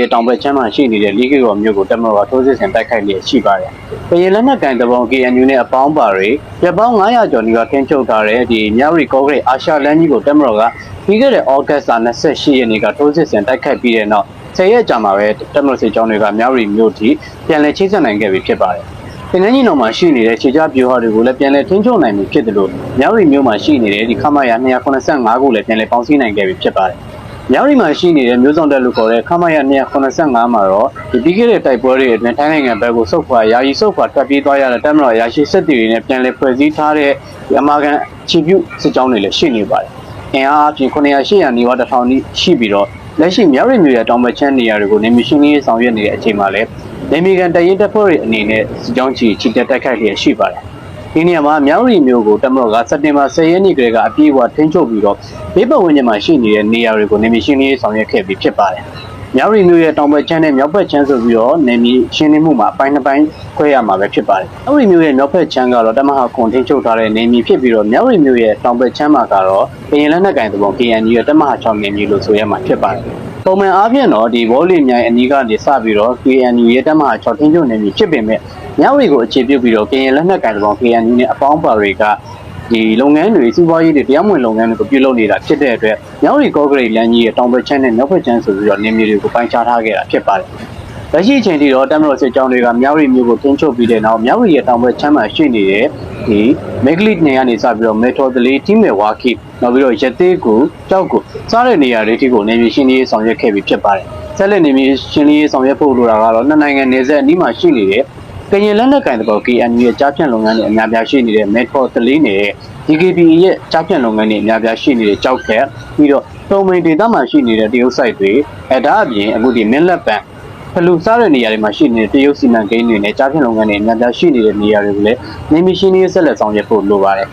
ရဲ့တောင်ဘက်ချမ်းမှာရှိနေတဲ့လေးကီကောမြို့ကိုတက်မတော်ကထိုးစစ်ဆင်တိုက်ခိုက်လျက်ရှိပါတယ်။ပရင်လက်နက်ကန်တဘောင် KNU နဲ့အပေါင်းပါတွေရပ်ပေါင်း900ကျော်နီးပါးခင်းချုပ်ထားတဲ့ဒီမြရီကောဂရိတ်အာရှလန်ကြီးကိုတက်မတော်ကပြီးခဲ့တဲ့ဩဂတ်စ်လ28ရက်နေ့ကထိုးစစ်ဆင်တိုက်ခိုက်ပြီးတဲ့နောက်10ရက်ကြာမှာပဲတက်မတော်စစ်ကြောင်းတွေကမြရီမြို့ထိပြန်လည်ချိတ်ဆက်နိုင်ခဲ့ပြီဖြစ်ပါတယ်။တင်ငန်းကြီးတော်မှာရှိနေတဲ့ခြေချပြိုဟာတွေကိုလည်းပြန်လည်ထင်းချုံနိုင်ပြီဖြစ်တယ်လို့မြရီမြို့မှာရှိနေတဲ့ဒီခမရ285ကိုလည်းပြန်လည်ပေါင်းစည်းနိုင်ခဲ့ပြီဖြစ်ပါတယ်။ မြောက်ရီမှာရှိနေတဲ့မျိုးစုံတက်လို့ခေါ်တဲ့ခမရ285မှာတော့ဒီပြီးခဲ့တဲ့တိုက်ပွဲတွေအတွင်းထိုင်းနိုင်ငံဘက်ကိုစုပ်ခွာယာယီစုပ်ခွာထွက်ပြေးသွားရတဲ့တပ်မတော်ရာရှိစစ်တီတွေနဲ့ပြန်လည်ဖွဲ့စည်းထားတဲ့အမာကန်ချီပြုစစ်ကြောင်းတွေလည်းရှိနေပါတယ်။အင်အားအပြင်900 800နီးပါးတစ်ထောင်နီးရှိပြီးတော့လက်ရှိမြောက်ရီမြို့ရဲ့တောင်ဘက်ချမ်းနေရာတွေကိုနေမရှင်လေးဆောင်ရွက်နေတဲ့အချိန်မှာလည်းနေမီကန်တရင်တပ်ဖွဲ့တွေအနေနဲ့စစ်ကြောင်းချီချီတက်တိုက်ခိုက်လျက်ရှိပါတယ်။ ဒီနေရာမှာမြောက်ရီမျိုးကိုတမတော်ကစက်တင်ဘာ10ရက်နေ့ကလေးကအပြေးအဝထိန်းချုပ်ပြီးတော့ဘေးပတ်ဝန်းကျင်မှာရှိနေတဲ့နေရာတွေကိုနေမီရှင်းလင်းရေးဆောင်ရွက်ခဲ့ပြီးဖြစ်ပါတယ်။မြောက်ရီမျိုးရဲ့တောင်ဘက်ချမ်းနဲ့မြောက်ဘက်ချမ်းဆိုပြီးတော့နေမီရှင်းလင်းမှုမှာအပိုင်းတစ်ပိုင်းခွဲရမှာပဲဖြစ်ပါတယ်။မြောက်ရီမျိုးရဲ့မြောက်ဘက်ချမ်းကတော့တမဟာခွန်ထိန်းချုပ်ထားတဲ့နေမီဖြစ်ပြီးတော့မြောက်ရီမျိုးရဲ့တောင်ဘက်ချမ်းမှာကတော့ပင်လက်နက်ကင်သဘော KNU ရဲ့တမဟာ6နေမီလို့ဆိုရမှာဖြစ်ပါတယ်။ပုံမှန်အားဖြင့်တော့ဒီဘောလီမြိုင်အနီးကနေစပြီးတော့ KNU ရဲ့တမဟာ6ထိန်းချုပ်နေမီဖြစ်ပေမဲ့ မြောက်ရီကိုအခြေပြုပြီးတော့ကရင်လက်နက်ကန်တပေါင်း KNU နဲ့အပေါင်းပါတွေကဒီလုပ်ငန်းတွေစီးပွားရေးတွေတရားမဝင်လုပ်ငန်းတွေကိုပြုလုပ်နေတာဖြစ်တဲ့အတွက်မြောက်ရီကော့ဂရိတ်လမ်းကြီးရဲ့တောင်ဘက်ချမ်းနဲ့မြောက်ဘက်ချမ်းဆိုပြီးတော့နေမြေတွေကိုပိုင်းခြားထားခဲ့တာဖြစ်ပါတယ်။လက်ရှိအချိန်ထိတော့တမတော်စစ်ကြောင်းတွေကမြောက်ရီမျိုးကိုတင်းချုပ်ပြီးတဲ့နောက်မြောက်ရီရဲ့တောင်ဘက်ချမ်းမှာရှိနေတဲ့ဒီမက်ဂလစ်နေရာနေစပြီးတော့မေထော်ဒလီတီမဲဝါခိနောက်ပြီးတော့ရသေးကူကြောက်ကူစားတဲ့နေရာတွေအထိကိုနေမြေရှင်းလင်းရေးဆောင်ရွက်ခဲ့ပြီးဖြစ်ပါတယ်။ဆက်လက်နေမြေရှင်းလင်းရေးဆောင်ရွက်ဖို့လိုတာကတော့နှစ်နိုင်ငံနယ်စပ်အနီးမှာရှိနေတဲ့ ကရင်လက်နက်ကင်တဘော KNU ရဲ့ကြားဖြန့်လုပ်ငန်းတွေအများပြားရှိနေတဲ့ Metro 3နဲ့ DKB ရဲ့ကြားဖြန့်လုပ်ငန်းတွေအများပြားရှိနေတဲ့ကြောက်ခက်ပြီးတော့တုံမိန်ဒေသမှာရှိနေတဲ့တရုတ် site တွေအဲဒါအပြင်အခုဒီမင်းလက်ပံဖလူစားတဲ့နေရာတွေမှာရှိနေတဲ့တရုတ်စီမံကိန်းတွေနဲ့ကြားဖြန့်လုပ်ငန်းတွေအများပြားရှိနေတဲ့နေရာတွေကိုလည်းနေမီရှင်ရေးဆက်လက်ဆောင်ရွက်ဖို့လိုပါတယ်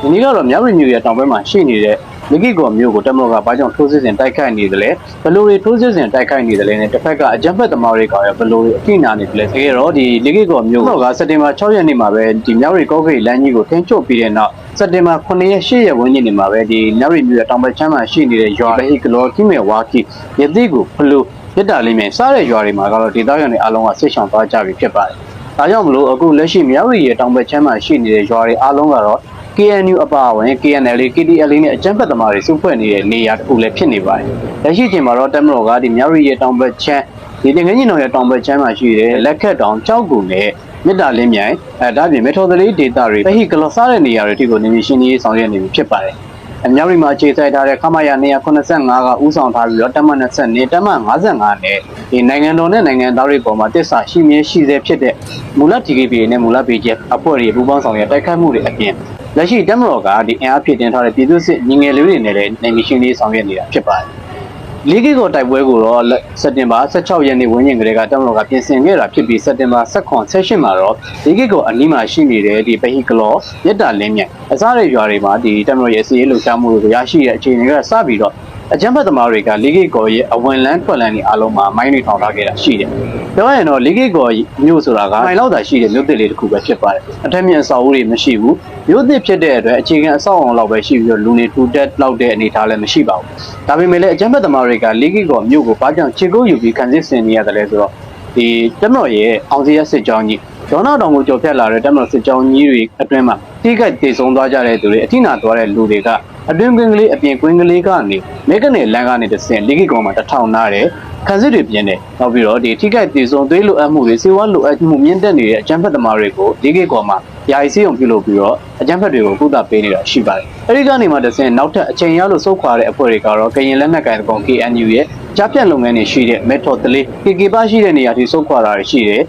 ဒီနေ့ကတော့မြောက်ရီမျိုးရဲ့တောင်ဘက်မှာရှိနေတဲ့ မိဂီကောမျိုးကိုတက်မလို့ကဘာကြောင့်ထိုးစစ်ဆင်တိုက်ခိုက်နေသလဲဘယ်လိုတွေထိုးစစ်ဆင်တိုက်ခိုက်နေသလဲနဲ့တစ်ဖက်ကအကြမ်းဖက်သမားတွေကရောဘယ်လိုတွေအကိနာနေသလဲတကယ်တော့ဒီလိဂီကောမျိုးကစက်တင်ဘာ6ရက်နေ့မှာပဲဒီမြောက်ရီကောဂိတ်လမ်းကြီးကိုထင်းချုပ်ပြီးတဲ့နောက်စက်တင်ဘာ9ရက်10ရက်ဝန်းကျင်နေမှာပဲဒီမြောက်ရီမျိုးရဲ့တောင်ဘက်ချမ်းမှာရှိနေတဲ့ရွာဘဟိကလောကိမေဝါကီယတိကိုဖလူမြစ်တာလေးမြင်စားတဲ့ရွာတွေမှာကတော့ဒေသခံတွေအားလုံးကဆိတ်ဆောင်သွားကြပြီဖြစ်ပါတယ်။ဒါကြောင့်မလို့အခုလက်ရှိမြောက်ရီရဲ့တောင်ဘက်ချမ်းမှာရှိနေတဲ့ရွာတွေအားလုံးကတော့ KNU အပါအဝင် KNL KDL နဲ့အကြမ်းဖက်သမားတွေစုဖွဲ့နေတဲ့နေရာတစ်ခုလည်းဖြစ်နေပါတယ်။လက်ရှိချိန်မှာတော့တက်မတော်ကဒီမြောက်ရီရဲ့တောင်ဘက်ချမ်းဒီတင်ငင်းကြီးတော်ရဲ့တောင်ဘက်ချမ်းမှာရှိတဲ့လက်ခတ်တောင်ကြောက်ကူနဲ့မြစ်တာလင်းမြိုင်အဲဒါပြင်မေထော်သလေးဒေတာတွေတဟိကလောစားတဲ့နေရာတွေအထိကိုနေမရှင်းကြီးဆောင်ရွက်နေပြီဖြစ်ပါတယ်။အမြောက်ရီမှာအခြေစိုက်ထားတဲ့ခမရ285ကဥဆောင်ထားပြီးတော့တမန်20နဲ့တမန်55နဲ့ဒီနိုင်ငံတော်နဲ့နိုင်ငံသားတွေပေါ်မှာတစ္ဆာရှိမြဲရှိစေဖြစ်တဲ့မူလ TKP နဲ့မူလ BJP အဖွဲ့တွေပူးပေါင်းဆောင်ရွက်တိုက်ခိုက်မှုတွေအပြင် လက်ရှိတက်မတော်ကဒီအင်အားဖြစ်တင်ထားတဲ့ပြည်သူ့စစ်ညီငယ်လေးတွေနဲ့လည်းနိုင်ရှင်လေးဆောင်ရွက်နေတာဖြစ်ပါတယ်။လေးကီကိုတိုက်ပွဲကိုတော့စက်တင်ဘာ16ရက်နေ့ဝန်းကျင်ကလေးကတက်မတော်ကပြင်ဆင်ခဲ့တာဖြစ်ပြီးစက်တင်ဘာ18 16မှာတော့လေးကီကိုအနီးမှာရှိနေတဲ့ဒီပဟိကလောမြတ်တာလင်းမြတ်အစားတဲ့ရွာတွေမှာဒီတက်မတော်ရဲ့စီးရေးလှုပ်ရှားမှုတွေကိုရရှိတဲ့အခြေအနေကစပြီးတော့အကြမ်းဖက်သမားတွေကလေးကိကော်ရဲ့အဝင်လန်းထွက်လန်းတွေအားလုံးမှာမိုင်းတွေထောင်ထားခဲ့တာရှိတယ်။ပြောရရင်တော့လေးကိကော်မြို့ဆိုတာကမိုင်းလောက်သာရှိတဲ့မြို့သစ်လေးတစ်ခုပဲဖြစ်ပါတယ်။အထက်မြင့်အဆောက်အဦတွေမရှိဘူး။မြို့သစ်ဖြစ်တဲ့အတွက်အခြေခံအဆောက်အအုံလောက်ပဲရှိပြီးတော့လူနေထူတက်လောက်တဲ့အနေအထားလည်းမရှိပါဘူး။ဒါပေမဲ့လည်းအကြမ်းဖက်သမားတွေကလေးကိကော်မြို့ကိုဘာကြောင့်ခြေကုပ်ယူပြီးခံစစ်ဆင်နေရတယ်လဲဆိုတော့ဒီတက်မော်ရဲ့အောင်စီရစစ်ကြောင်းကြီးဒေါနာတောင်ကိုကြော်ဖြတ်လာတဲ့တက်မော်စစ်ကြောင်းကြီးတွေအတွင်းမှာတိကျတည်ဆုံသွားကြတဲ့သူတွေအထိနာသွားတဲ့လူတွေက အတွင်းကွင်းကလေးအပြင်ကွင်းကလေးကနေမေကနေလမ်းကနေတဆင်လိကိကောင်မှာတထောင်နာတယ်ခန်းစစ်တွေပြင်းတယ်နောက်ပြီးတော့ဒီထိခိုက်ဒေဆုံးသွေးလိုအပ်မှုတွေစေဝါလိုအပ်မှုမြင့်တက်နေတဲ့အကြမ်းဖက်သမားတွေကိုလိကိကောင်မှာယာယီစေုံပြုလုပ်ပြီးတော့အကြမ်းဖက်တွေကိုကုသပေးနေတာရှိပါတယ်အဲဒီကနေမှတဆင်နောက်ထပ်အချိန်ရလို့စုခွာတဲ့အဖွဲ့တွေကတော့ကရင်လက်နက်ကိုင်ကောင် KNU ရဲ့ကြားပြတ်လုပ်ငန်းတွေရှိတဲ့ Metro 3 KK ပါရှိတဲ့နေရာထိစုခွာတာတွေရှိတယ်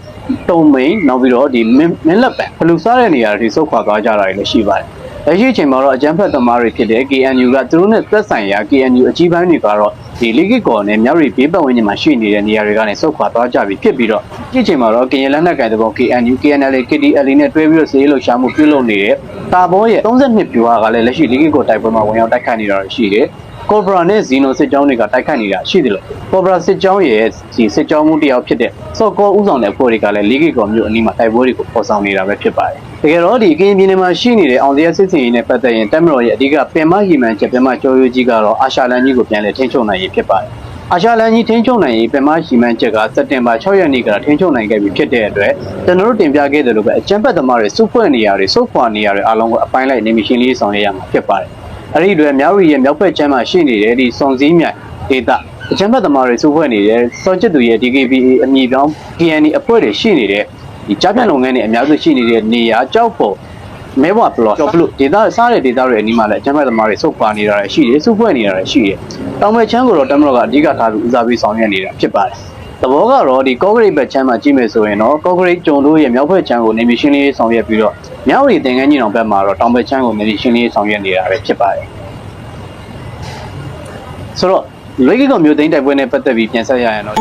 တုံမိန်နောက်ပြီးတော့ဒီမင်းလက်ပံဘလူစားတဲ့နေရာတွေထိစုခွာသွားကြတာတွေလည်းရှိပါတယ် လက်ရှိအချိန်မှာတော့အကြမ်းဖက်သမားတွေဖြစ်တဲ့ KNU ကသူတို့နဲ့သက်ဆိုင်ရာ KNU အကြီးပိုင်းတွေကတော့ဒီလိကိကော်နဲ့မြောက်ရီဘေးပတ်ဝန်းကျင်မှာရှိနေတဲ့နေရာတွေကနေစုခွာသွားကြပြီဖြစ်ပြီးတော့ဒီအချိန်မှာတော့ကရင်လက်နက်ကိုင်တဲ့ဘော KNU KNL KDL နဲ့တွဲပြီးတော့စေရေးလှုပ်ရှားမှုပြုလုပ်နေတဲ့တာဘောရဲ့32ပြူဟာကလည်းလက်ရှိလိကိကော်တိုက်ပွဲမှာဝင်ရောက်တိုက်ခတ်နေတာရှိတယ်ကောဘရာနဲ့ဇီနိုစစ်ကြောင်းတွေကတိုက်ခတ်နေတာရှိတယ်လို့ကောဘရာစစ်ကြောင်းရဲ့ဒီစစ်ကြောင်းမှုတစ်ယောက်ဖြစ်တဲ့စော့ကောဥဆောင်တဲ့အဖွဲ့တွေကလည်းလိကိကော်မြို့အနီးမှာတိုက်ပွဲတွေကိုပေါ်ဆောင်နေတာပဲဖြစ်ပါတယ် တကယ်တော့ဒီကရင်ပြည်နယ်မှာရှိနေတဲ့အောင်တရားစစ်စင်ရေးနဲ့ပတ်သက်ရင်တက်မတော်ရဲ့အဓိကပင်မဟီမန်ချက်ပင်မကျော်ရိုးကြီးကတော့အာရှလန်ကြီးကိုပြန်လည်ထိန်းချုပ်နိုင်ရေးဖြစ်ပါတယ်အာရှလန်ကြီးထိန်းချုပ်နိုင်ရေးပင်မဟီမန်ချက်ကစက်တင်ဘာ6ရက်နေ့ကထိန်းချုပ်နိုင်ခဲ့ပြီဖြစ်တဲ့အတွက်ကျွန်တော်တို့တင်ပြခဲ့တယ်လို့ပဲအကြံဖက်သမားတွေစုဖွဲ့နေရတွေစုခွာနေရတွေအားလုံးကိုအပိုင်းလိုက်နေမရှင်လေးဆောင်ရွက်ရမှာဖြစ်ပါတယ်အဲ့ဒီအတွက်မြောက်ရီရဲ့မြောက်ဘက်ချမ်းမှာရှိနေတဲ့ဒီစုံစည်းမြိုင်ဒေသအကြံဖက်သမားတွေစုဖွဲ့နေတဲ့စောချစ်သူရဲ့ DKBA အမည်ပြောင်း KNI အဖွဲ့တွေရှိနေတဲ့ ဒီကြားပြန့်လုပ်ငန်းတွေအများစုရှိနေတဲ့နေရာကြောက်ဖို့မဲဘွားဘလော့ကြောက်ဘလို့ဒေတာစားတဲ့ဒေတာတွေအနီးမှာလည်းအကျမ်းဖက်သမားတွေစုပ်ပါနေတာတွေရှိတယ်စုဖွဲ့နေတာတွေရှိတယ်တောင်မဲချမ်းကိုတော့တမလို့ကအဓိကထားပြီးဦးစားပေးဆောင်ရွက်နေတာဖြစ်ပါတယ်သဘောကတော့ဒီကော့ဂရိတ်ဘက်ချမ်းမှာကြည့်မယ်ဆိုရင်တော့ကော့ဂရိတ်ကျုံတို့ရဲ့မြောက်ဘက်ချမ်းကိုနေမီရှင်းလေးဆောင်ရွက်ပြီးတော့မြောက်ရီတင်ငန်းကြီးအောင်ဘက်မှာတော့တောင်ဘက်ချမ်းကိုနေမီရှင်းလေးဆောင်ရွက်နေတာပဲဖြစ်ပါတယ်ဆိုတော့လွေးကီကောင်မျိုးသိန်းတိုက်ပွဲနဲ့ပတ်သက်ပြီးပြန်ဆက်ရရင်တော့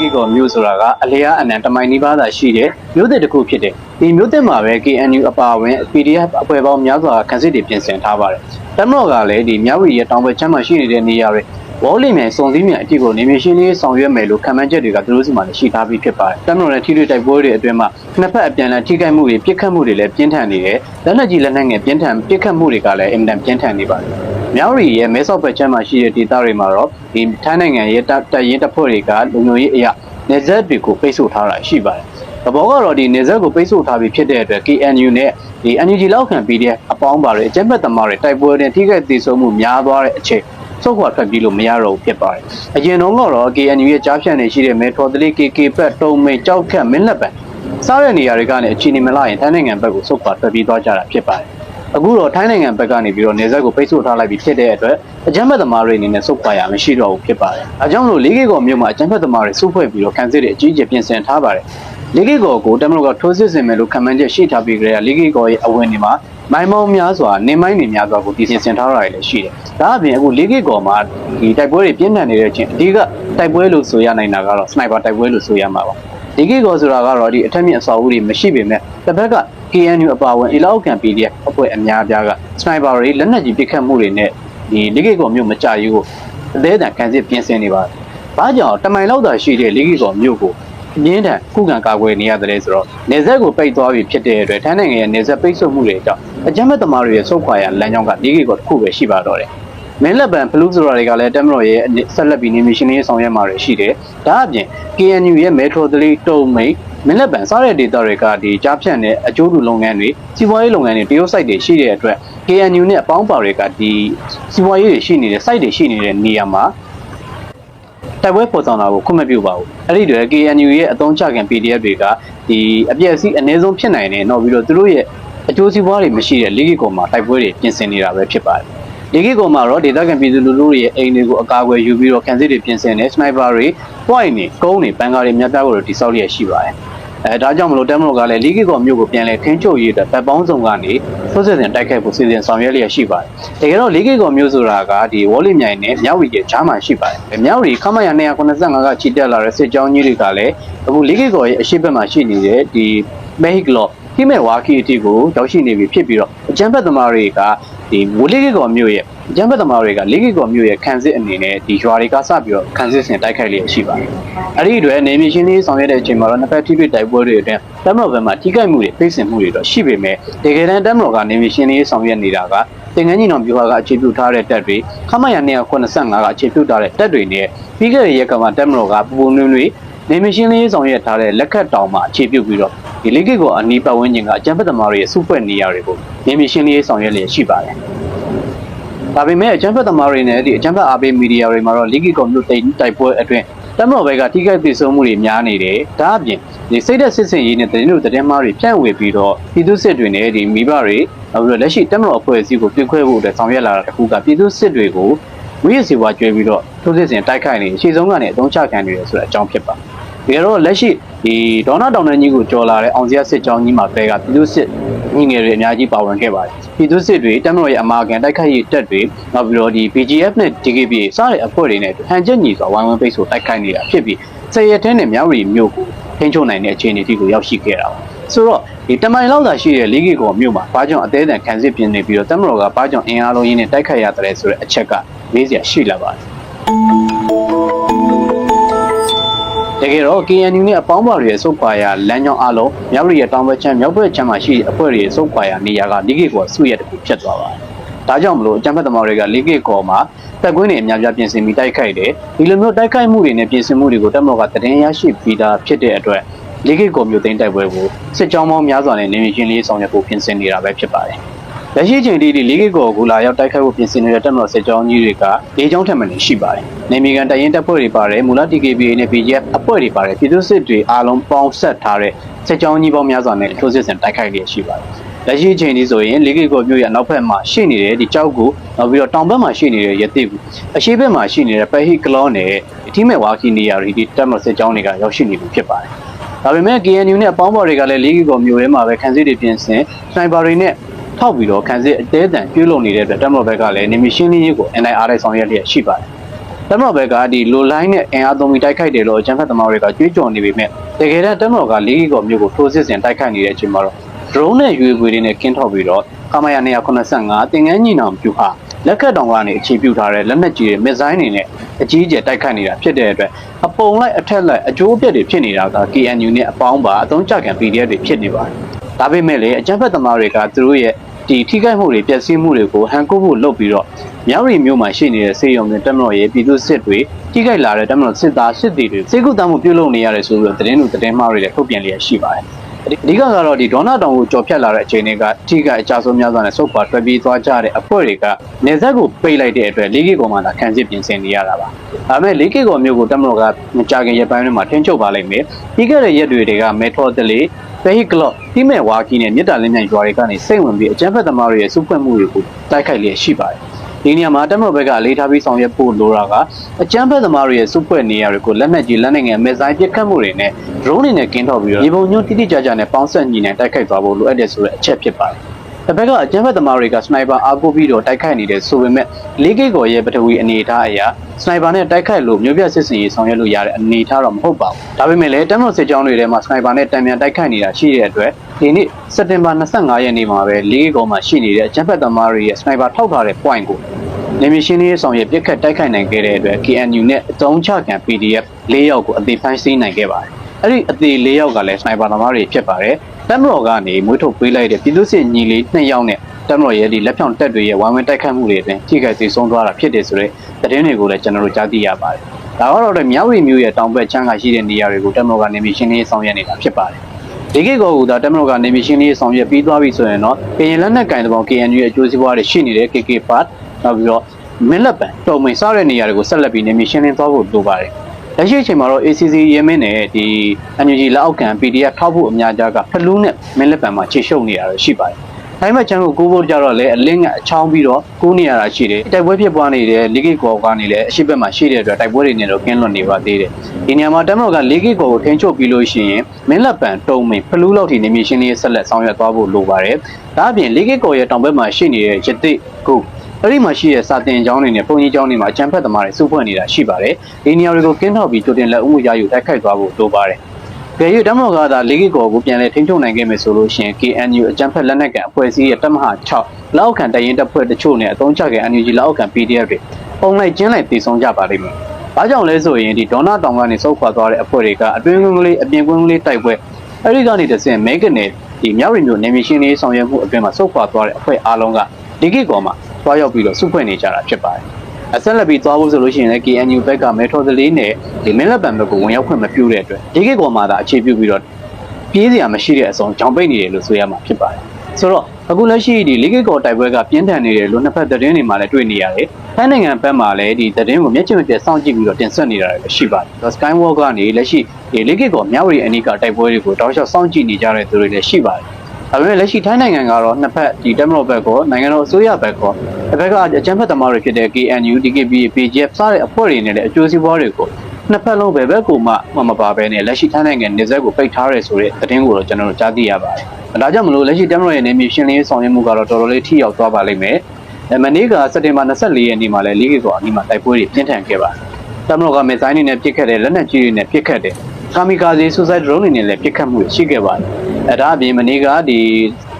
ဒီကောမျိုးဆိုတာကအလျားအနံတမိုင်နီးပါးသာရှိတဲ့မျိုးသစ်တစ်ခုဖြစ်တယ်ဒီမျိုးသစ်မှာပဲ KNU အပါအဝင် PDF အဖွဲ့ပေါင်းများစွာခန်းစစ်တွေပြင်ဆင်ထားပါတယ်တမတော်ကလည်းဒီမြောက်ဝီရဲ့တောင်ဘက်ချမ်းမှာရှိနေတဲ့နေရာတွေဝေါ်လီမြိုင်စုံစည်းမြိုင်အတိကိုနေမရှင်းလေးဆောင်ရွက်မယ်လို့ခံမှန်းချက်တွေကသူတို့စီမှာလည်းရှိထားပြီးဖြစ်ပါတယ်တမတော်နဲ့ထိတွေ့တိုက်ပွဲတွေအတွင်းမှာနှစ်ဖက်အပြန်အလှန်ထိခိုက်မှုတွေပြစ်ခတ်မှုတွေလည်းပြင်းထန်နေတယ်လက်နက်ကြီးလက်နက်ငယ်ပြင်းထန်ပြစ်ခတ်မှုတွေကလည်းအင်မတန်ပြင်းထန်နေပါတယ် မြောက်ရီရဲ့မဲဆောက်ဘက်ချမ်းမှာရှိတဲ့ဒေသတွေမှာတော့ဒီထိုင်းနိုင်ငံရဲ့တပ်တပ်ရင်းတပ်ဖွဲ့တွေကလုံခြုံရေးအရာနေဆက်တွေကိုပိတ်ဆို့ထားတာရှိပါတယ်။သဘောကတော့ဒီနေဆက်ကိုပိတ်ဆို့ထားပြီးဖြစ်တဲ့အတွက် KNU နဲ့ဒီ NUG လောက်ခံ PDF အပေါင်းပါတွေအကြမ်းဖက်သမားတွေတိုက်ပွဲတွေထိခိုက်သေးဆုံးမှုများသွားတဲ့အချိန်စုတ်ခွာထွက်ပြေးလို့မရတော့ဘူးဖြစ်ပါတယ်။အရင်တုန်းကတော့ KNU ရဲ့ကြားဖြန့်နေရှိတဲ့မဲထော်တလေး KK ဘက်တုံမိန်ကြောက်ခတ်မင်းလက်ပံစားတဲ့နေရာတွေကနေအချိန်နေမလာရင်ထိုင်းနိုင်ငံဘက်ကိုစုတ်ခွာထွက်ပြေးသွားကြတာဖြစ်ပါတယ်။ အခုတော့ထိုင်းနိုင်ငံဘက်ကနေပြီးတော့နေဆက်ကိုပိတ်ဆို့ထားလိုက်ပြီးဖြစ်တဲ့အတွက်အကြမ်းဖက်သမားတွေအနေနဲ့စုပ်ခွာရမရှိတော့ဘူးဖြစ်ပါတယ်။အဲကြောင့်မလို့လေးကေကော်မြို့မှာအကြမ်းဖက်သမားတွေစုဖွဲ့ပြီးတော့ခံစစ်တွေအကြီးအကျယ်ပြင်ဆင်ထားပါတယ်။လေးကေကော်ကိုတမလို့ကထိုးစစ်ဆင်မယ်လို့ခံမှန်းချက်ရှိထားပြီးကြတဲ့လေးကေကော်ရဲ့အဝင်တွေမှာမိုင်းမောင်းများစွာနေမိုင်းတွေများစွာကိုပြင်ဆင်ထားတာတွေလည်းရှိတယ်။ဒါအပြင်အခုလေးကေကော်မှာဒီတိုက်ပွဲတွေပြင်းထန်နေတဲ့အချိန်အဓိကတိုက်ပွဲလို့ဆိုရနိုင်တာကတော့စနိုက်ပါတိုက်ပွဲလို့ဆိုရမှာပါ။ဒီကိကောဆိုတာကတော့ဒီအထက်မြင့်အဆောက်အဦတွေမရှိပေမဲ့တစ်ဖက်က KNU အပါအဝင်အလောက်ခံ PDF အဖွဲ့အများအပြားကစနိုက်ပါတွေလက်နက်ကြီးပစ်ခတ်မှုတွေနဲ့ဒီလိကိကောမြို့မကြယူကိုအသေးအံကန်စစ်ပြင်ဆင်နေပါတယ်။ဘာကြောင့်တမိုင်လောက်သာရှိတဲ့လိကိကောမြို့ကိုအင်းထန်ခုခံကာကွယ်နေရတယ်ဆိုတော့နေဆက်ကိုပိတ်သွားပြီဖြစ်တဲ့အတွက်ထိုင်းနိုင်ငံရဲ့နေဆက်ပိတ်ဆို့မှုတွေကြောင့်အကြမ်းဖက်သမားတွေရဲ့ဆုတ်ခွာရလမ်းကြောင်းကလိကိကောတစ်ခုပဲရှိပါတော့တယ်။မင်းလက်ပံဘလူးဆိုတာတွေကလည်းတက်မတော်ရဲ့ဆက်လက်ပြီးနေမရှင်လေးဆောင်ရွက်မှာတွေရှိတယ်။ဒါအပြင် KNU ရဲ့ Metro 3တုံမိတ် မင်းလက်ပံစားတဲ့ဒေသတွေကဒီကြားဖြန့်တဲ့အကျိုးတူလုပ်ငန်းတွေစီးပွားရေးလုပ်ငန်းတွေတရုတ် site တွေရှိတဲ့အတွက် KNU နဲ့အပေါင်းပါတွေကဒီစီးပွားရေးတွေရှိနေတဲ့ site တွေရှိနေတဲ့နေရာမှာတိုက်ပွဲပေါ်ဆောင်တာကိုခွင့်မပြုပါဘူး။အဲ့ဒီတွေ KNU ရဲ့အသုံးချခံ PDF တွေကဒီအပြည့်အစည်းအနည်းဆုံးဖြစ်နိုင်တယ်။နောက်ပြီးတော့သူတို့ရဲ့အကျိုးစီးပွားတွေမရှိတဲ့လိဂိကောမှာတိုက်ပွဲတွေပြင်ဆင်နေတာပဲဖြစ်ပါတယ်။ဒီကိကောမှာတော့ဒေသခံပြည်သူလူထုတွေရဲ့အိမ်တွေကိုအကာအကွယ်ယူပြီးတော့ခံစစ်တွေပြင်ဆင်နေစနိုက်ပါတွေ point တွေကုန်းတွေပန်ကာတွေများပြားကိုတော့တိစောက်လျက်ရှိပါတယ် အဲဒါကြောင့်မလို့တမ်မလို့ကလည်းလီဂီကောမြို့ကိုပြန်လဲထင်းချုပ်ရေးအတွက်ဗတ်ပေါင်းဆောင်ကနေဆိုးစစ်စဉ်တိုက်ခိုက်ဖို့စီစဉ်ဆောင်ရွက်လျက်ရှိပါတယ်တကယ်တော့လီဂီကောမြို့ဆိုတာကဒီဝေါ်လီမြိုင်နဲ့မြောက်ဝီရဲ့ဂျားမှာရှိပါတယ်မြောက်ဝီခမရ285ကချီတက်လာတဲ့စစ်ကြောင်းကြီးတွေကလည်းအခုလီဂီကောရဲ့အရှိတ်ဘက်မှာရှိနေတဲ့ဒီမဟိကလော့ခိမဲ့ဝါခီအတီကိုရောက်ရှိနေပြီဖြစ်ပြီးတော့အကျန်းဖက်သမားတွေက ဒီဝလီဂီကောမြို့ရဲ့အကျန်းဖက်သမားတွေကလီဂီကောမြို့ရဲ့ခံစစ်အနေနဲ့ဒီရွာတွေကစပြီးတော့ခံစစ်ဆင်တိုက်ခိုက်လျက်ရှိပါတယ်အဲ့ဒီအတွက်နေမီရှင်းလေးဆောင်ရွက်တဲ့အချိန်မှာတော့နှစ်ဖက်ထိတွေ့တိုက်ပွဲတွေအတွင်းတမ်မတော်ဘက်မှာထိခိုက်မှုတွေဖိတ်ဆင်မှုတွေတော့ရှိပေမဲ့တကယ်တမ်းတမ်မတော်ကနေမီရှင်းလေးဆောင်ရွက်နေတာကတင်ငန်းကြီးတော်မြို့ဟာကအခြေပြုထားတဲ့တပ်တွေခမရ285ကအခြေပြုထားတဲ့တပ်တွေနဲ့ပြီးခဲ့တဲ့ရက်ကမှတမ်မတော်ကပူပူနွေ့နွေ့ နေမရှင်းလေးဆောင်ရွက်ထားတဲ့လက်ခတ်တောင်မှာအခြေပြုပြီးတော့ဒီလိကိကောအနီးပတ်ဝန်းကျင်ကအကြံဖက်သမားတွေရဲ့စုဖွဲ့နေရာတွေကိုနေမရှင်းလေးဆောင်ရွက်လျက်ရှိပါတယ်ဒါပေမဲ့အကြံဖက်သမားတွေနဲ့ဒီအကြံဖက်အားပေးမီဒီယာတွေမှာတော့လိကိကောမြို့တိတ်တိုက်ပွဲအတွင်းတမတော်ဘက်ကထိခိုက်ဒေဆုံးမှုတွေများနေတယ်။ဒါအပြင်ဒီစိတ်သက်စစ်စင်ရေးနဲ့တင်းတို့တင်းမားတွေဖြန့်ဝေပြီးတော့ပြည်သူစစ်တွေနဲ့ဒီမိဘတွေနောက်ပြီးတော့လက်ရှိတမတော်အဖွဲ့အစည်းကိုပြည့်ခွဲဖို့အတွက်ဆောင်ရွက်လာတာတခုကပြည်သူစစ်တွေကိုဝိရစီဝါကျွဲပြီးတော့ထိုးစစ်စင်တိုက်ခိုက်နေအရှိဆုံးကနေအသုံးချခံနေရဆိုတဲ့အကြောင်းဖြစ်ပါတယ်။ ဒီတော့လက်ရှိဒီဒေါနာတောင်တန်းကြီးကိုကြော်လာတဲ့အောင်စရစစ်ကြောင်းကြီးမှာပဲကပြည်သူစစ်ညီငယ်တွေအများကြီးပါဝင်ခဲ့ပါတယ်။ပြည်သူစစ်တွေတမတော်ရဲ့အမာခံတိုက်ခိုက်ရေးတပ်တွေနောက်ပြီးတော့ဒီ BGF နဲ့ DKB စတဲ့အဖွဲ့တွေနဲ့ဟန်ချက်ညီစွာဝိုင်းဝန်းပိတ်ဆို့တိုက်ခိုက်နေတာဖြစ်ပြီးဆယ်ရက်ထဲနဲ့မြောက်ရီမြို့ကိုထိန်းချုပ်နိုင်တဲ့အခြေအနေထိကိုရောက်ရှိခဲ့တာပါဆိုတော့ဒီတမိုင်လောက်သာရှိတဲ့လေးကီကောမြို့မှာဘာကြောင့်အသေးအံခံစစ်ပြင်းနေပြီးတော့တမတော်ကဘာကြောင့်အင်အားလုံးရင်းနဲ့တိုက်ခိုက်ရတယ်ဆိုတဲ့အချက်ကမေးစရာရှိလာပါတယ် တကယ်တော့ KNU နဲ့အပေါင်းပါတွေရဲ့စုပ်ခွာရာလမ်းကြောင်းအလုံးမြောက်ရီရဲ့တောင်ဘက်ချမ်းမြောက်ဘက်ချမ်းမှာရှိတဲ့အဖွဲ့တွေရဲ့စုပ်ခွာရာနေရာကလိကေကောစုရတဲ့ခုဖြစ်သွားပါတယ်။ဒါကြောင့်မလို့အကြမ်းဖက်သမားတွေကလိကေကောမှာတက်ကွင်းတွေအများပြားပြင်ဆင်ပြီးတိုက်ခိုက်တယ်။ဒီလိုမျိုးတိုက်ခိုက်မှုတွေနဲ့ပြင်ဆင်မှုတွေကိုတက်မော့ကတည်င်းရရှိပြီးသားဖြစ်တဲ့အတွက်လိကေကောမျိုးသိမ်းတိုက်ပွဲကိုစစ်ကြောင်းပေါင်းများစွာနဲ့နေမြင့်ချင်းလေးဆောင်ရွက်ဖို့ပြင်ဆင်နေတာပဲဖြစ်ပါတယ်။ လက်ရှိချိန်ထိဒီလေးကကောကိုလာရောက်တိုက်ခိုက်ဖို့ပြင်ဆင်နေတဲ့တပ်မတော်စစ်ကြောင်းကြီးတွေက၄ကြောင်းထက်မနည်းရှိပါတယ်။နေမီကန်တရင်တပ်ဖွဲ့တွေပါတယ်မူလ TKBA နဲ့ BGF အဖွဲ့တွေပါတယ်ပြည်သူ့စစ်တွေအားလုံးပေါင်းဆက်ထားတဲ့စစ်ကြောင်းကြီးပေါင်းများစွာနဲ့ထိုးစစ်ဆင်တိုက်ခိုက်လျက်ရှိပါတယ်။လက်ရှိချိန်ဒီဆိုရင်လေးကကောမြို့ရဲ့အနောက်ဘက်မှာရှိနေတဲ့ဒီကြောက်ကူနောက်ပြီးတော့တောင်ဘက်မှာရှိနေတဲ့ရတိကူအရှေ့ဘက်မှာရှိနေတဲ့ပဟိကလောနဲ့အထီးမဲ့ဝါခီနေရာတွေဒီတပ်မတော်စစ်ကြောင်းတွေကရောက်ရှိနေပြီဖြစ်ပါတယ်။ဒါပေမဲ့ KNU နဲ့အပေါင်းပါတွေကလည်းလေးကီကောမျိုးထဲမှာပဲခန်းစစ်တွေပြင်ဆင်စနိုက်ပါတွေနဲ့ ထောက်ပြီးတော့ခန်းစစ်အသေးအတန်ပြုလုပ်နေတဲ့အတွက်တပ်မတော်ဘက်ကလည်းနေမီရှင်းလင်းရေးကို NIR နဲ့ဆောင်ရွက်လျက်ရှိပါတယ်။တပ်မတော်ဘက်ကဒီလိုလိုင်းနဲ့အင်အားသုံးပြီးတိုက်ခိုက်တယ်လို့အကြမ်းဖက်သမားတွေကကြွေးကြော်နေပေမဲ့တကယ်တမ်းတပ်မတော်ကလေးကီကောမျိုးကိုထိုးစစ်ဆင်တိုက်ခိုက်နေတဲ့အချိန်မှာတော့ drone နဲ့ UAV တွေနဲ့ကင်းထောက်ပြီးတော့ကမရ285တင်ငန်းညီနောင်ပြူဟာလက်ခတ်တောင်ကနေအခြေပြုထားတဲ့လက်နက်ကြီးတွေမစ်ဇိုင်းတွေနဲ့အကြီးအကျယ်တိုက်ခိုက်နေတာဖြစ်တဲ့အတွက်အပုံလိုက်အထက်လိုက်အကျိုးအပြက်တွေဖြစ်နေတာက KNU နဲ့အပေါင်းပါအသုံးချခံ PDF တွေဖြစ်နေပါတယ်။ဒါပေမဲ့လည်းအကြမ်းဖက်သမားတွေကသူတို့ရဲ့ ဒီထိခိုက်မှုတွေပျက်စီးမှုတွေကိုဟန်ကုတ်ဖို့လုပ်ပြီးတော့မြောက်ရီမျိုးမှာရှိနေတဲ့စေယုံတွေတက်မတော်ရဲ့ပြည်သူစစ်တွေထိခိုက်လာတဲ့တက်မတော်စစ်သားစစ်သည်တွေစေကုတမှုပြုလုပ်နေရတယ်ဆိုပြီးတော့သတင်းတို့သတင်းမှားတွေလည်းထုတ်ပြန်လျက်ရှိပါတယ်။အဓိကကတော့ဒီဒေါနာတောင်ကိုကြော်ဖြတ်လာတဲ့အချိန်တွေကထိကအကြဆုံးများစွာနဲ့စုပ်ပါထွက်ပြေးသွားကြတဲ့အဖွဲ့တွေကနေဆက်ကိုပိတ်လိုက်တဲ့အတွက်လေးကီကောမှသာခံစစ်ပြင်ဆင်နေရတာပါ။ဒါပေမဲ့လေးကီကောမျိုးကိုတမတော်ကမကြခင်ရက်ပိုင်းတွေမှာထင်းချုပ်ပါလိမ့်မယ်။ပြီးခဲ့တဲ့ရက်တွေတွေကမေထော်တလီ ဖဟိကလော့တိမဲ့ဝါကီနဲ့မြစ်တာလင်းမြိုင်ရွာတွေကနေစိတ်ဝင်ပြီးအကြမ်းဖက်သမားတွေရဲ့စုဖွဲ့မှုတွေကိုတိုက်ခိုက်လျက်ရှိပါတယ်။ဒီနေရာမှာတမတော်ဘက်ကအလေးထားပြီးဆောင်ရွက်ဖို့လိုတာကအကြမ်းဖက်သမားတွေရဲ့စုဖွဲ့နေရာတွေကိုလက်နက်ကြီးလက်နက်ငယ်မဲဆိုင်ပစ်ခတ်မှုတွေနဲ့ drone တွေနဲ့ကင်းထောက်ပြီးတော့ရေပုံညွှန်းတိတိကျကျနဲ့ပေါင်းဆက်ညီနဲ့တိုက်ခိုက်သွားဖို့လိုအပ်တယ်ဆိုတဲ့အချက်ဖြစ်ပါတယ်။ တစ်ဖက်ကအကြမ်းဖက်သမားတွေကစနိုက်ပါအားကိုးပြီးတော့တိုက်ခိုက်နေတဲ့ဆိုပေမဲ့လေးကိတ်ကော်ရဲ့ပထဝီအနေအထားအရာစနိုက်ပါနဲ့တိုက်ခိုက်လို့မျိုးပြစစ်စင်ရေးဆောင်ရွက်လို့ရတဲ့အနေအထားတော့မဟုတ်ပါဘူး။ဒါပေမဲ့လည်းတမန်စစ်ကြောင်းတွေထဲမှာစနိုက်ပါနဲ့တံမြန်တိုက်ခိုက်နေတာရှိတဲ့အတွက်ဒီနေ့စက်တင်ဘာ25ရက်နေ့မှာပဲလေးကိတ်ကော်မှာရှိနေတဲ့အကြမ်းဖက်သမားတွေရဲ့စနိုက်ပါထောက်ထားတဲ့ point ကိုနေမရှင်လေးဆောင်ရပြစ်ခတ်တိုက်ခိုက်နိုင်ခဲ့တဲ့အတွက် KNU နဲ့အတုံးချခံ PDF ၄ယောက်ကိုအသေးဖမ်းဆီးနိုင်ခဲ့ပါတယ်။အဲ့ဒီအသေး၄ယောက်ကလည်းစနိုက်ပါသမားတွေဖြစ်ပါတယ်။ တပ်မတော်ကနေမွေးထုတ်ပေးလိုက်တဲ့ပြည်သူ့စစ်ညီလေး၂ယောက်နဲ့တပ်မတော်ရဲ့ဒီလက်ဖြောင့်တပ်တွေရဲ့ဝိုင်းဝန်းတိုက်ခတ်မှုတွေအတွင်းထိခိုက်သေးဆုံးသွားတာဖြစ်တယ်ဆိုတော့သတင်းတွေကိုလည်းကျွန်တော်တို့ကြားသိရပါတယ်။ဒါကတော့လည်းမြောက်ရီမျိုးရဲ့တောင်ဘက်ချမ်းကရှိတဲ့နေရာတွေကိုတပ်မတော်ကနေမရှင်လေးဆောင်ရနေတာဖြစ်ပါတယ်။ဒီကိကောကတမန်တော်ကနေမရှင်လေးဆောင်ရွက်ပြီးသွားပြီဆိုရင်တော့ကရင်လက်နက်ကင်တပေါင်း KNU ရဲ့အကျိုးစီးပွားတွေရှိနေတဲ့ KK Part နောက်ပြီးတော့မင်းလက်ပံတုံမိန်စတဲ့နေရာတွေကိုဆက်လက်ပြီးနေမရှင်လင်းသွားဖို့လိုပါတယ်။ လက်ရှိအချိန်မှာတော့ ACC ရမင်းနဲ့ဒီ NUG လက်အောက်ခံ PDF ထောက်ဖို့အများကြားကဖလူးနဲ့မင်းလက်ပံမှာခြေရှုပ်နေရတာရှိပါတယ်။တိုင်းမှာချမ်းကိုကိုးဖို့ကြတော့လေအလင်းကအချောင်းပြီးတော့ကိုးနေရတာရှိတယ်။တိုက်ပွဲဖြစ်ပွားနေတဲ့လိကိကောကနေလည်းအရှိဘက်မှာရှိတဲ့အတွက်တိုက်ပွဲတွေနဲ့တော့ကင်းလွတ်နေပါသေးတယ်။ဒီနေရာမှာတမန်တော်ကလိကိကောကိုထိန်းချုပ်ပြီးလို့ရှိရင်မင်းလက်ပံတုံမိန်ဖလူးလောက်ထိနေမရှင်လေးဆက်လက်ဆောင်ရွက်သွားဖို့လိုပါတယ်။ဒါအပြင်လိကိကောရဲ့တောင်ဘက်မှာရှိနေတဲ့ရတိကု အဲ့ဒီမှာရှိတဲ့စာတင်ကျောင်းတွေနဲ့ပုံကြီးကျောင်းတွေမှာအကျန်းဖက်သမားတွေစုဖွဲ့နေတာရှိပါတယ်။ဒီနေရာတွေကိုကင်းထောက်ပြီးကြိုတင်လက်ဦးမှုရယူတိုက်ခိုက်သွားဖို့လိုပါတယ်။ကြည်ရတမောကသာလေးကီကောကိုပြန်လဲထိန်းချုပ်နိုင်ခဲ့မယ်ဆိုလို့ရှိရင် KNU အကြမ်းဖက်လက်နက်ကန်အဖွဲ့အစည်းရဲ့တပ်မဟာ6လောက်ခံတရင်တပ်ဖွဲ့တချို့နဲ့အသုံးချခဲ့ NUG လောက်ခံ PDF တွေပုံလိုက်ကျင်းလိုက်တည်ဆုံးကြပါလိမ့်မယ်။ဘာကြောင့်လဲဆိုရင်ဒီဒေါနာတောင်ကနေစုပ်ခွာသွားတဲ့အဖွဲ့တွေကအတွင်းကွင်းကလေးအပြင်ကွင်းကလေးတိုက်ပွဲအဲ့ဒီကနေတဆင့်မဲကနေဒီမြောက်ရီမျိုးနေမရှင်လေးဆောင်ရွက်မှုအတွင်းမှာစုပ်ခွာသွားတဲ့အဖွဲ့အားလုံးကဒီကိကောမှာ တွားရောက်ပြီးတော့စုဖွဲ့နေကြတာဖြစ်ပါတယ်။အဆက်လက်ပြီးသွားဖို့ဆိုလို့ရှိရင်လည်း KNU ဘက်ကမဲထော်သလေးနဲ့ဒီမင်းလက်ပံဘက်ကိုဝင်ရောက်ခွင့်မပြုတဲ့အတွက်ဒီကိကောမှာသာအခြေပြုပြီးတော့ပြေးစရာမရှိတဲ့အစုံကြောင်ပိတ်နေတယ်လို့ဆိုရမှာဖြစ်ပါတယ်။ဆိုတော့အခုလက်ရှိဒီလေးကိကောတိုက်ပွဲကပြင်းထန်နေတယ်လို့နှစ်ဖက်သတင်းတွေမှာလည်းတွေ့နေရတယ်။ထိုင်းနိုင်ငံဘက်မှာလည်းဒီသတင်းကိုမျက်ခြေမပြတ်စောင့်ကြည့်ပြီးတော့တင်ဆက်နေတာလည်းရှိပါတယ်။ Skywalk ကနေလက်ရှိဒီလေးကိကောမြောက်ရီအနီးကတိုက်ပွဲတွေကိုတောက်လျှောက်စောင့်ကြည့်နေကြတဲ့သူတွေလည်းရှိပါတယ်။ ဒါပေမဲ့လက်ရှိထိုင်းနိုင်ငံကတော့နှစ်ဖက်ဒီတက်မလို့ဘက်ကောနိုင်ငံတော်အစိုးရဘက်ကောတစ်ဖက်ကအကြမ်းဖက်သမားတွေဖြစ်တဲ့ KNU, DKBA, PGF စတဲ့အဖွဲ့တွေနဲ့လည်းအကျိုးစီးပွားတွေကိုနှစ်ဖက်လုံးပဲဘက်ကိုမှမမပါဘဲနဲ့လက်ရှိထိုင်းနိုင်ငံနေဆက်ကိုပိတ်ထားရဲဆိုတဲ့သတင်းကိုတော့ကျွန်တော်တို့ကြားသိရပါတယ်။ဒါကြောင့်မလို့လက်ရှိတက်မလို့ရဲ့နေမြေရှင်းလင်းရေးဆောင်ရွက်မှုကတော့တော်တော်လေးထိရောက်သွားပါလိမ့်မယ်။အဲမနေ့ကစက်တင်ဘာ24ရက်နေ့မှာလည်းလေးကေကောအနီးမှာတိုက်ပွဲတွေပြင်းထန်ခဲ့ပါတယ်။တက်မလို့ကမစ်ဇိုင်းတွေနဲ့ပစ်ခတ်တယ်လက်နက်ကြီးတွေနဲ့ပစ်ခတ်တယ်။ ကာမီကာဇီဆူဆိုက်ဒရုန်းတွေနဲ့လည်းပစ်ခတ်မှုတွေရှိခဲ့ပါတယ်။အဲဒါအပြင်မနေ့ကဒီ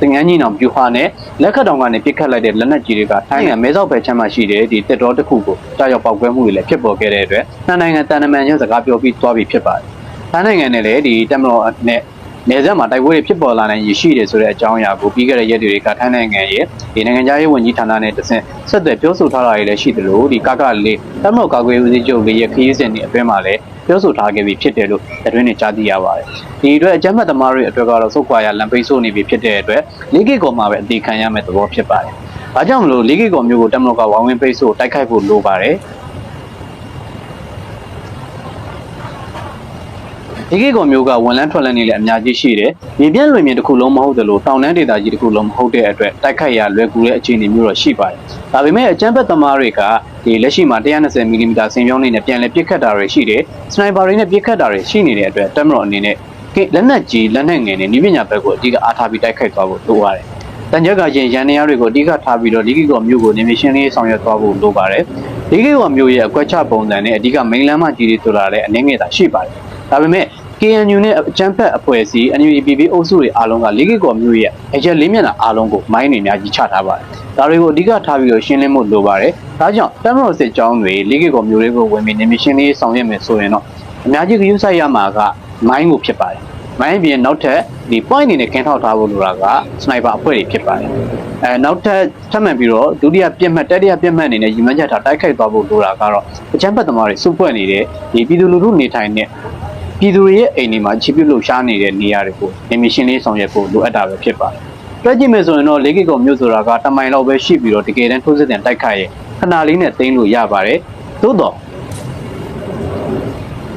သင်္ကန်းကြီးနောင်ပြူဟာနဲ့လက်ခတ်တောင်ကနေပစ်ခတ်လိုက်တဲ့လက်နက်ကြီးတွေကထိုင်းနိုင်ငံမဲဆောက်ဘက်ချမ်းမှာရှိတဲ့ဒီတက်တော်တစ်ခုကိုတာရောက်ပောက်ကွဲမှုတွေလည်းဖြစ်ပေါ်ခဲ့တဲ့အတွက်နှစ်နိုင်ငံတန်တမန်ချင်းစကားပြောပြီးသွားပြီးဖြစ်ပါတယ်။ထိုင်းနိုင်ငံနဲ့လည်းဒီတက်မတော်နဲ့နေဆက်မှာတိုက်ပွဲတွေဖြစ်ပေါ်လာနိုင်ရရှိတယ်ဆိုတဲ့အကြောင်းအရာကိုပြီးခဲ့တဲ့ရက်တွေကထိုင်းနိုင်ငံရဲ့ဒီနိုင်ငံခြားရေးဝန်ကြီးဌာနနဲ့တဆင့်ဆက်သွယ်ပြောဆိုထားတာတွေလည်းရှိတယ်လို့ဒီကကလေးတက်မတော်ကာကွယ်ရေးဦးစီးချုပ်ရဲ့ခရီးစဉ်တွေအတွင်းမှာလည်း ပြောဆိုထားခဲ့ပြီးဖြစ်တယ်လို့အတွင်းနဲ့ကြားသိရပါတယ်ဒီအတွက်အကြမ်းဖက်သမားတွေအတွက်ကတော့စုတ်ခွာရလမ်းပိတ်ဆို့နေပြီဖြစ်တဲ့အတွက်လေးကိကောမှာပဲအသေးခံရမယ့်သဘောဖြစ်ပါတယ်။ဒါကြောင့်မလို့လေးကိကောမျိုးကိုတက်မတော်ကဝိုင်းဝန်းပိတ်ဆို့တိုက်ခိုက်ဖို့လိုပါတယ်။ဒီကိကောမျိုးကဝန်လန်းထွက်လန်းနေလည်းအများကြီးရှိတယ်။မြေပြန့်လွင်မြေတစ်ခုလုံးမဟုတ်တယ်လို့တောင်တန်းဒေသကြီးတစ်ခုလုံးမဟုတ်တဲ့အတွက်တိုက်ခိုက်ရလွယ်ကူတဲ့အခြေအနေမျိုးတော့ရှိပါတယ်။ဒါပေမဲ့အကြမ်းဖက်သမားတွေက ဒီလက်ရှိမှာ120မီလီမီတာဆင်ပြောင်းနေနဲ့ပြန်လည်ပစ်ခတ်တာတွေရှိတယ်။စနိုက်ပါတွေနဲ့ပစ်ခတ်တာတွေရှိနေတဲ့အတွက်တက်မတော်အနေနဲ့လက်နက်ကြီးလက်နက်ငယ်နဲ့ဤပညာဘက်ကိုအဓိကအားထားပြီးတိုက်ခိုက်သွားဖို့လိုပါတယ်။တန်ကြက်ကချင်းရန်နေရတွေကိုအဓိကထားပြီးတော့လီဂီကောမျိုးကိုနေမရှင်လေးဆောင်ရွက်သွားဖို့လိုပါတယ်။လီဂီကောမျိုးရဲ့အကွက်ချပုံစံနဲ့အဓိကမိန်လမ်းမကြီးတွေဆိုတာလည်းအနေငယ်သာရှိပါတယ်။ဒါပေမဲ့ KNU နဲ့အကြမ်းဖက်အဖွဲ့အစည်း NUPP အုပ်စုတွေအားလုံးကလီဂီကောမျိုးရဲ့အရက်လေးမျက်နှာအားလုံးကိုမိုင်းနေများကြီးချထားပါတယ်။ဒါတွေကိုအဓိကထားပြီးတော့ရှင်းလင်းဖို့လိုပါတယ်။ဒါကြောင့်တမ်မတော်စစ်ကြောင်းတွေလီဂီကောမျိုးတွေကိုဝင်ပြီးနေမရှင်လေးဆောင်ရွက်မယ်ဆိုရင်တော့အများကြီးကယူဆိုင်ရမှာကမိုင်းကိုဖြစ်ပါတယ်။မိုင်းပြင်နောက်ထပ်ဒီ point အနေနဲ့ကင်းထောက်ထားဖို့လိုတာကစနိုက်ပါအဖွဲ့တွေဖြစ်ပါတယ်။အဲနောက်ထပ်ထပ်မံပြီးတော့ဒုတိယပြက်မှတ်တတိယပြက်မှတ်အနေနဲ့ညီမချက်ထားတိုက်ခိုက်သွားဖို့လိုတာကတော့အချမ်းဖတ်သမားတွေစုဖွဲ့နေတဲ့ဒီပြည်သူလူထုနေထိုင်တဲ့ ပြည်သူတွေရဲ့အိမ်တွေမှာချစ်ပြုလို့ရှားနေတဲ့နေရာတွေကိုအမီရှင်လေးဆောင်ရွက်ဖို့လိုအပ်တာပဲဖြစ်ပါတယ်။တွက်ကြည့်မယ်ဆိုရင်တော့လေကီကောမျိုးဆိုတာကတမိုင်လောက်ပဲရှိပြီးတော့တကယ်တမ်းထိုးစစ်တင်တိုက်ခိုက်ရဲ့ခဏလေးနဲ့သိမ်းလို့ရပါတယ်။သို့တော့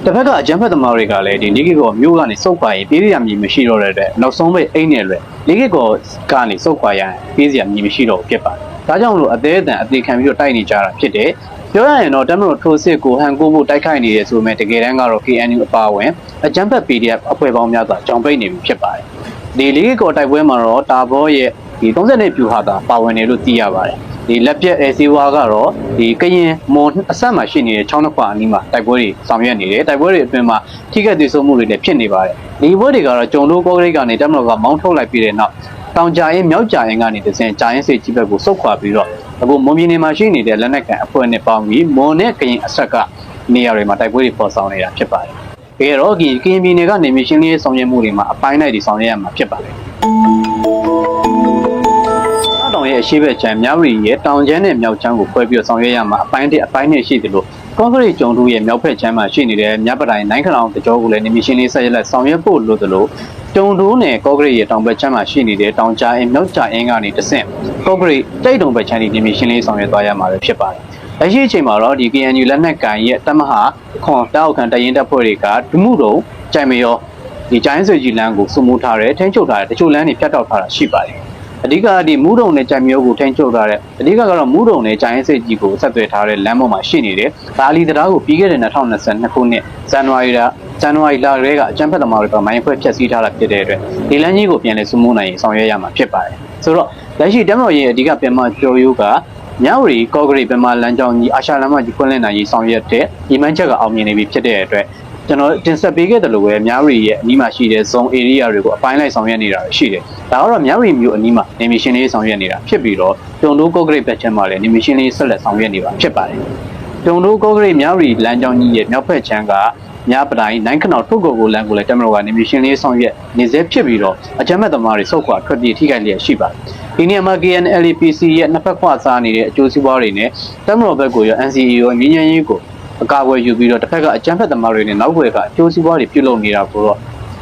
တစ်ဖက်ကအကြမ်းဖက်သမားတွေကလည်းဒီလေကီကောမျိုးကနေစုပ်ခွာရင်ပြေးရမည်မရှိတော့တဲ့အတွက်နောက်ဆုံးပဲအိမ်နဲ့လွယ်လေကီကောကနေစုပ်ခွာရရင်ပြေးစရာမည်မရှိတော့ဘူးဖြစ်ပါတယ်။ဒါကြောင့်မလို့အသေးအတန်အသေးခံပြီးတော့တိုက်နေကြတာဖြစ်တယ်။ ပြောရရင်တော့တမလို့ထိုးစစ်ကိုဟန်ကိုဖို့တိုက်ခိုက်နေရဆိုမဲ့တကယ်တမ်းကတော့ KNU အပါအဝင်အကြမ်းဖက် PDF အဖွဲ့ပေါင်းများစွာကြောင်ပိတ်နေပြီဖြစ်ပါတယ်။ဒီလေးကောတိုက်ပွဲမှာတော့တာဘောရဲ့ဒီ30နှစ်ပြူဟာတာပါဝင်တယ်လို့သိရပါတယ်။ဒီလက်ပြက်အဲစီဝါကတော့ဒီကရင်မွန်အဆက်မှာရှိနေတဲ့ချောင်းနှစ်ခွာအနီးမှာတိုက်ပွဲတွေဆောင်ရွက်နေတယ်။တိုက်ပွဲတွေအတွင်းမှာထိခိုက်ဒေဆုံးမှုတွေလည်းဖြစ်နေပါတယ်။ဒီပွဲတွေကတော့ကျုံတို့ကောဂရိတ်ကနေတမလို့ကမောင်းထုတ်လိုက်ပြီးတဲ့နောက်တောင်ကြရင်မြောက်ကြရင်ကနေတစင်ကြရင်စိတ်ကြီးဘက်ကိုစုတ်ခွာပြီးတော့ အခုမွန်ပြည်နယ်မှာရှိနေတဲ့လက်နက်ကန်အဖွဲ့နဲ့ပေါင်းပြီးမွန်နဲ့ကရင်အဆက်ကနေရာတွေမှာတိုက်ပွဲတွေပေါ်ဆောင်နေတာဖြစ်ပါတယ်။အဲတော့ဒီကရင်ပြည်နယ်ကနေမရှင်လေးဆောင်ရွက်မှုတွေမှာအပိုင်းလိုက်တွေဆောင်ရွက်ရမှာဖြစ်ပါတယ်။တောင်ရဲ့အရှိဘက်ချမ်းမြောက်ရီရဲ့တောင်ချမ်းနဲ့မြောက်ချမ်းကိုခွဲပြီးတော့ဆောင်ရွက်ရမှာအပိုင်းတစ်အပိုင်းနဲ့ရှိတယ်လို့ ကော့ဂရိတ်ကျုံတို့ရဲ့မြောက်ဖက်ချမ်းမှာရှိနေတဲ့မြပတိုင်နိုင်ခလောင်တကြောကိုလည်းနေမရှင်လေးဆက်ရက်လက်ဆောင်ရွက်ဖို့လိုသလိုကျုံတိုးနယ်ကော့ဂရိတ်ရဲ့တောင်ဘက်ချမ်းမှာရှိနေတဲ့တောင်ကြားအင်းမြောက်ကြားအင်းကနေတဆင့်ကော့ဂရိတ်တိတ်တုံဘက်ချမ်းဒီနေမရှင်လေးဆောင်ရွက်သွားရမှာပဲဖြစ်ပါတယ်။လက်ရှိအချိန်မှာတော့ဒီ KNU လက်နက်ကန်ရဲ့တမဟာခွန်တောက်ခံတရင်တပ်ဖွဲ့တွေကဒမှုတုံကြိုင်မရောဒီကျိုင်းဆွေကြီးလမ်းကိုစုမိုးထားတယ်ထိန်းချုပ်ထားတယ်တချို့လမ်းတွေဖြတ်တောက်ထားတာရှိပါတယ် အဓိကဒီမူးတုံနဲ့ကြိုင်မျိုးကိုထိန်းချုပ်ထားတဲ့အဓိကကတော့မူးတုံနဲ့ကြိုင်စိတ်ကြီးကိုဆက်သွယ်ထားတဲ့လမ်းပေါ်မှာရှိနေတယ်ဒါလီတရားကိုပြီးခဲ့တဲ့2022ခုနှစ်ဇန်နဝါရီလဇန်နဝါရီလကလေးကအကြံဖက်သမားတွေကမိုင်းဖွဲ့ဖျက်ဆီးထားတာဖြစ်တဲ့အတွက်ဒီလမ်းကြီးကိုပြန်လည်စုမိုးနိုင်ရင်ဆောင်ရွက်ရမှာဖြစ်ပါတယ်ဆိုတော့လက်ရှိတမတော်ရဲ့အဓိကပြန်မကျော်ရိုးကမြဝတီကော့ဂရိတ်ပင်မလမ်းကြောင်းကြီးအာရှလမ်းမကြီးဖွင့်လှစ်နိုင်ရေးဆောင်ရွက်တဲ့ဒီမှန်းချက်ကအောင်မြင်နေပြီဖြစ်တဲ့အတွက် ကျွန်တော်တင်ဆက်ပေးခဲ့တယ်လို့ပဲမြဝတီရဲ့အနီးမှာရှိတဲ့ zone area တွေကိုအပိုင်းလိုက်ဆောင်ရွက်နေတာရှိတယ်။ဒါကတော့မြဝတီမြို့အနီးမှာနေမရှင်လေးဆောင်ရွက်နေတာဖြစ်ပြီးတော့တုံတိုးကော့ဂရိတ်ဘက်ချမ်းမှာလည်းနေမရှင်လေးဆက်လက်ဆောင်ရွက်နေပါဖြစ်ပါတယ်။တုံတိုးကော့ဂရိတ်မြဝတီလမ်းကြောင်းကြီးရဲ့မြောက်ဘက်ချမ်းကမြပတိုင်းနိုင်ခနောက်ထုတ်ကိုကိုလမ်းကိုလည်းတမတော်ကနေမရှင်လေးဆောင်ရွက်နေစေဖြစ်ပြီးတော့အကြမ်းမဲ့သမားတွေစုတ်ခွာထွက်ပြေးထိခိုက်လျက်ရှိပါတယ်။ဒီနေရာမှာ KNLPC ရဲ့နှစ်ဖက်ခွာစားနေတဲ့အကျိုးစီးပွားတွေနဲ့တမတော်ဘက်ကိုရော NCA ရောငင်းငင်းရေးကို အကာအကွယ်ယူပြီးတော့တစ်ဖက်ကအကြမ်းဖက်သမားတွေနဲ့နောက်ွယ်ကအကျိုးစီးပွားတွေပြုလုပ်နေတာကိုတော့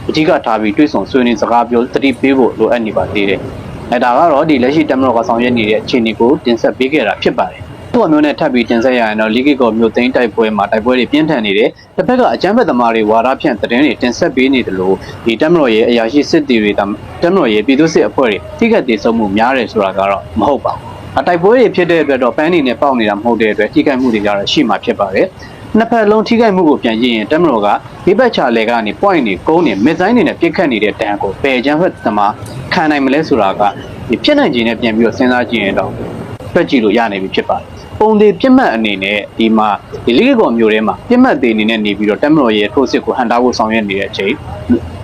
အဓိကထားပြီးတွေးဆောင်ဆွေးနွေးစကားပြောတတိပေးဖို့လိုအပ်နေပါသေးတယ်။အဲဒါကတော့ဒီလက်ရှိတမတော်ကဆောင်ရွက်နေတဲ့အခြေအနေကိုတင်ဆက်ပေးခဲ့တာဖြစ်ပါတယ်။သူ့အမျိုးနဲ့ထပ်ပြီးတင်ဆက်ရရင်တော့လီဂီကောမျိုးသိန်းတိုက်ပွဲမှာတိုက်ပွဲတွေပြင်းထန်နေတယ်။တစ်ဖက်ကအကြမ်းဖက်သမားတွေဝါဒဖြန့်သတင်းတွေတင်ဆက်ပေးနေတယ်လို့ဒီတမတော်ရဲ့အရာရှိစစ်တီတွေတမတော်ရဲ့ပြည်သူစစ်အဖွဲ့တွေထိခိုက်ဒေဆုံးမှုများတယ်ဆိုတာကတော့မဟုတ်ပါဘူး။အ တိုက်ပွဲတွေဖြစ်တဲ့အတွက်တော့ပန်းနေနဲ့ပေါက်နေတာမဟုတ်တဲ့အတွက်ထိခိုက်မှုတွေကတော့ရှိမှဖြစ်ပါတယ်။နှစ်ဖက်လုံးထိခိုက်မှုကိုပြန်ကြည့်ရင်တက်မတော်ကဒီဘက်ချာလေကနေ point တွေကုန်းတွေမစ်ဇိုင်းတွေနဲ့ပြစ်ခတ်နေတဲ့တန်ကိုပယ်ချမ်းဖက်သမားခံနိုင်မလဲဆိုတာကဒီဖြစ်နိုင်ခြင်းနဲ့ပြန်ပြီးတော့စဉ်းစားကြည့်ရင်တော့တွက်ကြည့်လို့ရနေပြီဖြစ်ပါတယ်။ပုံသေးပြစ်မှတ်အနေနဲ့ဒီမှာဒီလိကေကော်မျိုးထဲမှာပြစ်မှတ်သေးအနေနဲ့နေပြီးတော့တက်မတော်ရဲ့ထိုးစစ်ကိုဟန်တာဖို့ဆောင်ရွက်နေတဲ့အချိန်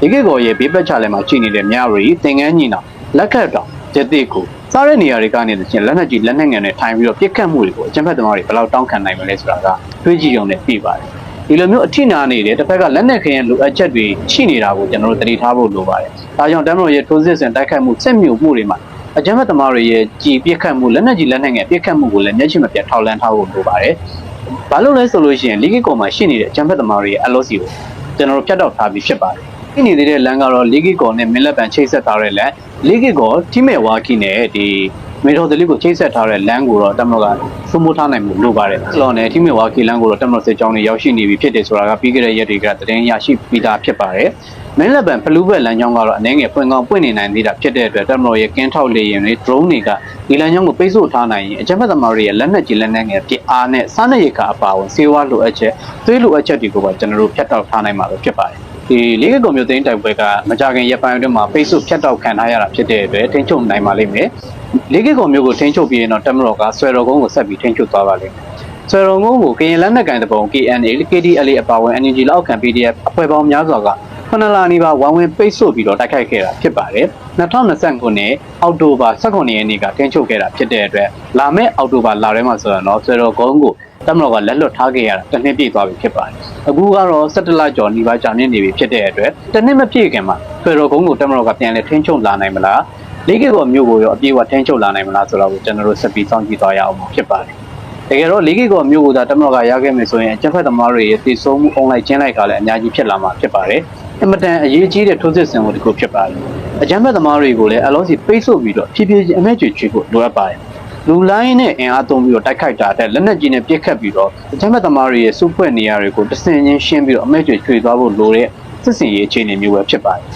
လိကေကော်ရဲ့ဘေးဘက်ချာလေမှာရှိနေတဲ့မြရီသင်္ကန်းညီနောင်လက်ခတ်တော င်ကျက်တိကိုစားတဲ့နေရာတွေကနေချင်းလက်နက်ကြီးလက်နက်ငယ်နဲ့ထိုင်ပြီးတော့ပြစ်ခတ်မှုတွေကိုအကြမ်းဖက်သမားတွေဘယ်လောက်တောင်းခံနိုင်မလဲဆိုတာကတွေးကြည့်ရုံနဲ့ပြပါတယ်ဒီလိုမျိုးအထိနာနေတယ်တစ်ဖက်ကလက်နက်ခဲယံလိုအပ်ချက်တွေရှိနေတာကိုကျွန်တော်တို့သတိထားဖို့လိုပါတယ်ဒါကြောင့်တမတော်ရဲ့ထိုးစစ်ဆင်တိုက်ခိုက်မှုစစ်မြုပ်မှုတွေမှာအကြမ်းဖက်သမားတွေရဲ့ကြည်ပြစ်ခတ်မှုလက်နက်ကြီးလက်နက်ငယ်ပြစ်ခတ်မှုကိုလည်းမျက်ခြေမပြတ်ထောက်လန်းထားဖို့လိုပါတယ်ဘာလို့လဲဆိုလို့ရှိရင်လီဂီကောမှာရှိနေတဲ့အကြမ်းဖက်သမားတွေရဲ့ LOC ကိုကျွန်တော်တို့ဖြတ်တောက်ထားပြီးဖြစ်ပါတယ် ရှိနေသေးတဲ့လမ်းကတော့လီဂီကောနဲ့မင်းလက်ပံချိတ်ဆက်ထားတဲ့လမ်းလီဂီကောတိမဲ့ဝါကီနဲ့ဒီမေတော်တလီကိုချိတ်ဆက်ထားတဲ့လမ်းကိုတော့တမတော်ကသုံးမိုးထားနိုင်မှုလိုပါတယ်။လော်နဲ့တိမဲ့ဝါကီလမ်းကိုတော့တမတော်စစ်ကြောင်းတွေရောက်ရှိနေပြီဖြစ်တယ်ဆိုတာကပြီးခဲ့တဲ့ရက်တွေကသတင်းရရှိပြီးသားဖြစ်ပါတယ်။မင်းလက်ပံဖလူးဘက်လမ်းကြောင်းကတော့အနေငယ်ပွင့်ကောင်းပွင့်နေနိုင်သေးတာဖြစ်တဲ့အတွက်တမတော်ရဲ့ကင်းထောက်လေရင်တွေ drone တွေကဒီလမ်းကြောင်းကိုပိတ်ဆို့ထားနိုင်ရင်အကြမ်းဖက်သမားတွေရဲ့လက်နက်ကြီးလက်နက်ငယ်ပြစ်အားနဲ့စားနပ်ရိက္ခာအပါအဝင်စေဝါလိုအပ်ချက်သွေးလိုအပ်ချက်တွေကိုပါကျွန်တော်တို့ဖြတ်တောက်ထားနိုင်မှာပဲဖြစ်ပါတယ်။ ဒီလေးကကွန်ပျူတာတိုက်ပွဲကမကြခင်ရက်ပိုင်းအတွင်းမှာပိတ်ဆို့ဖြတ်တောက်ခံထားရတာဖြစ်တဲ့အတွက်ထိန်းချုပ်နိုင်ပါလိမ့်မယ်။လေးကကွန်မျိုးကိုထိန်းချုပ်ပြီးရင်တော့တမတော်ကဆွဲတော်ကုန်းကိုဆက်ပြီးထိန်းချုပ်သွားပါလိမ့်မယ်။ဆွဲတော်ကုန်းကိုကရင်လက်နက်ကန်တပုံ KNA KDLA အပါအဝင် NUG လောက်ခံ PDF အဖွဲ့ပေါင်းများစွာကခဏလာနေပါဝိုင်းဝန်းပိတ်ဆို့ပြီးတော့တိုက်ခိုက်ခဲ့တာဖြစ်ပါတယ်။2020ခုနှစ်အောက်တိုဘာ18ရက်နေ့ကထိန်းချုပ်ခဲ့တာဖြစ်တဲ့အတွက်လာမယ့်အောက်တိုဘာလထဲမှာဆိုရင်တော့ဆွဲတော်ကုန်းကို တမတော်ကလက်လွတ်ထားခဲ့ရတာတစ်နှစ်ပြည့်သွားပြီဖြစ်ပါတယ်။အခုကတော့17လကျော်နေပါကြာမြင့်နေပြီဖြစ်တဲ့အတွက်တစ်နှစ်မပြည့်ခင်မှာဆွဲတော်ကုန်းကိုတမတော်ကပြန်လည်ထိန်းချုပ်လာနိုင်မလား။လေးကေကောမျိုးကိုရောအပြေအဝထိန်းချုပ်လာနိုင်မလားဆိုတော့ကိုကျွန်တော်တို့ဆက်ပြီးစောင့်ကြည့်သွားရအောင်ဖြစ်ပါတယ်။တကယ်တော့လေးကေကောမျိုးကိုသာတမတော်ကရခဲ့မယ်ဆိုရင်အကျက်ဖက်သမားတွေရဲ့တည်ဆုံးမှုအွန်လိုင်းကျင်းလိုက်ကလည်းအများကြီးဖြစ်လာမှာဖြစ်ပါတယ်။အင်မတန်အရေးကြီးတဲ့ထိုးစစ်ဆင်မှုတစ်ခုဖြစ်ပါတယ်။အကြမ်းဖက်သမားတွေကိုလည်းအလုံးစီပိတ်ဆို့ပြီးတော့ဖြည်းဖြည်းချင်းအမဲကျွေချွေဖို့လိုအပ်ပါတယ်။ လူလိုင်းနဲ့အင်အားသုံးပြီးတော့တိုက်ခိုက်တာတဲ့လက်နက်ကြီးနဲ့ပစ်ခတ်ပြီးတော့အကြမ်းဖက်သမားတွေရဲ့စုဖွဲ့နေရာတွေကိုတဆင်ချင်းရှင်းပြီးတော့အမဲကျွေချွေသွားဖို့လိုတဲ့စစ်စင်ရေးအခြေအနေမျိုးပဲဖြစ်ပါတယ်